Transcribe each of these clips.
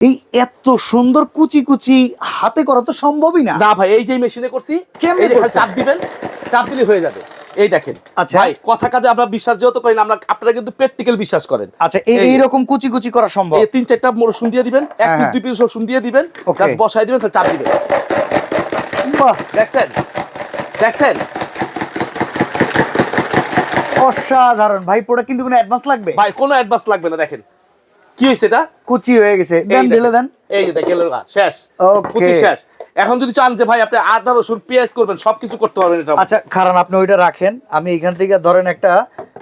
এই এত সুন্দর কুচি কুচি হাতে করা তো সম্ভবই না। না ভাই এই যে মেশিনে করছি কেমনে? চাপ দিবেন চাপ দিলে হয়ে যাবে। এই দেখেন আচ্ছা। ভাই কথা কাজে আমরা বিশ্বাস যেহেতু করি না আমরা আপনারা কিন্তু প্র্যাকটিক্যাল বিশ্বাস করেন। আচ্ছা এই এইরকম কুচি কুচি করা সম্ভব? এই তিন চারটা রসুন দিয়ে দিবেন এক হ্যাঁ, পিস হ্যাঁ। দুই পিস রসুন দিয়ে দিবেন. জাস্ট বসাই দিবেন তাহলে চাপ দিবেন। বাহ। দেখছেন? দেখছেন? অসাধারণ। ভাই পোড়া কিন্তু কোনো অ্যাডভান্স লাগবে? ভাই কোনো অ্যাডভান্স লাগবে না দেখেন। কি হয়েছে এটা? কুচি হয়ে গেছে। দেন। ঢেলে দেন। এই যে দেখেন এলো শেষ. কুচি শেষ। এখন যদি চান যে ভাই আপনি আদা রসুন পেঁয়াজ করবেন সবকিছু করতে পারবেন এটা। আচ্ছা খারান আপনি ওইটা রাখেন। আমি এখান থেকে ধরেন একটা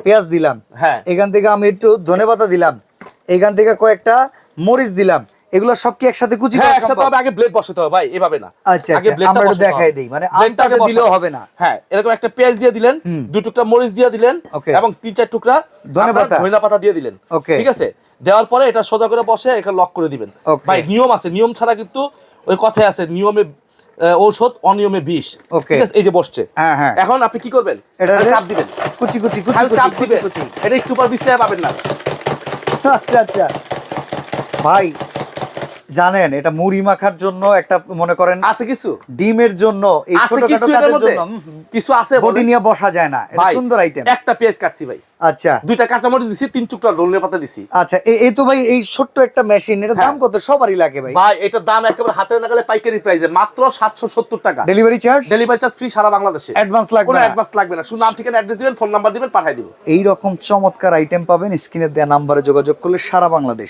পেঁয়াজ দিলাম। হ্যাঁ। এখান থেকে আমি একটু ধনেপাতা দিলাম। এখান থেকে কয়েকটা মরিচ দিলাম। এগুলো সব কি একসাথে কুচি হ্যাঁ করা একসাথে? হবে আগে ব্লেড বসাতে হবে ভাই এভাবে না। আচ্ছা আগে আচ্ছা blade টা আমরা একটু বসাতে দেখাই। দিই। মানে টা দিলেও হবে না। হ্যাঁ এরকম একটা পেঁয়াজ দিয়ে দিলেন। দুই টুকরা মরিচ দিয়ে দিলেন. এবং তিন চার টুকরা ধনেপাতা। ধনিয়া পাতা। দিয়ে দিলেন. ঠিক আছে? দেওয়ার পরে এটা সোজা করে বসে এখানে লক করে দিবেন। ভাই নিয়ম আছে। নিয়ম ছাড়া কিন্তু ওই কথাই আছে নিয়মে ঔষধ অনিয়মে বিষ। ওকে ঠিক আছে? এই যে বসছে। হ্যাঁ হ্যাঁ। এখন আপনি কি করবেন? এটা চাপ দিবেন। কুচি কুচি কুচি চাপ দিবেন। এটা একটু পর বিস্তারে পাবেন না। আচ্ছা আচ্ছা। ভাই জানেন এটা মুড়ি মাখার জন্য একটা মনে করেন আছে কিছু? ডিমের জন্য এই ছোটখাটো কিছু কাজের জন্য কিছু আছে বডি নিয়ে বসা যায় না এটা সুন্দর আইটেম একটা পেঁয়াজ কাটছি ভাই। আচ্ছা। দুইটা কাঁচামরিচ দিছি তিন টুকরা ধনিয়া পাতা দিছি। আচ্ছা এই তো ভাই এই ছোট্ট একটা মেশিন এটা দাম হ্যাঁ। কত? সবারই লাগে ভাই। ভাই এটার দাম একেবারে হাতে লাগালে পাইকারি প্রাইসে মাত্র সাতশো সত্তর টাকা। Delivery charge delivery charge free সারা বাংলাদেশে। অ্যাডভান্স লাগবে না। অ্যাডভান্স লাগবে না। শুধু নাম ঠিকানা অ্যাড্রেস দিবেন ফোন নাম্বার দিবেন পাঠিয়ে দিব। এই রকম চমৎকার আইটেম পাবেন স্ক্রিনে দেওয়া নাম্বারে যোগাযোগ করলে সারা বাংলাদেশ।